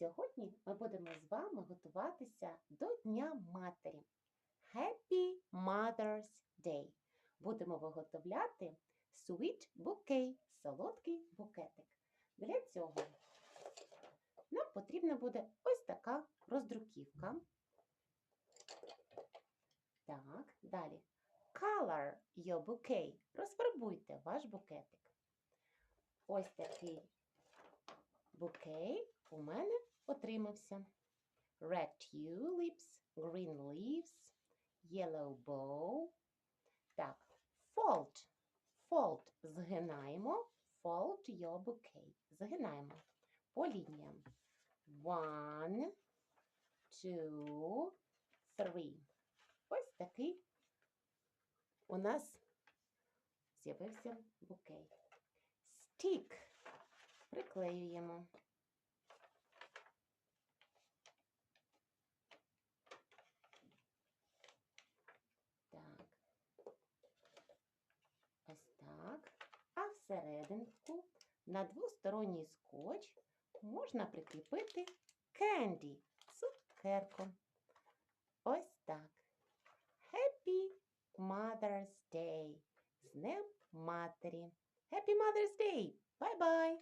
Сьогодні ми будемо з вами готуватися до Дня Матері. Happy Mother's Day! Будемо виготовляти sweet bouquet, солодкий букетик. Для цього нам потрібна буде ось така роздруківка. Так, далі. Color your bouquet. Розфарбуйте ваш букетик. Ось такий букей у мене отримався. Red tulips, green leaves, yellow bow. Так, fold. Fold згинаємо. Fold your bouquet. Згинаємо по лініям. One, two, three. Ось такий у нас з'явився букей. Stick. Приклеюємо. Так. Ось так. А всерединку на двосторонній скотч можна прикріпити кенді, цукерку. Ось так. Happy Mother's Day! З Днем Матері! Happy Mother's Day! Bye-bye!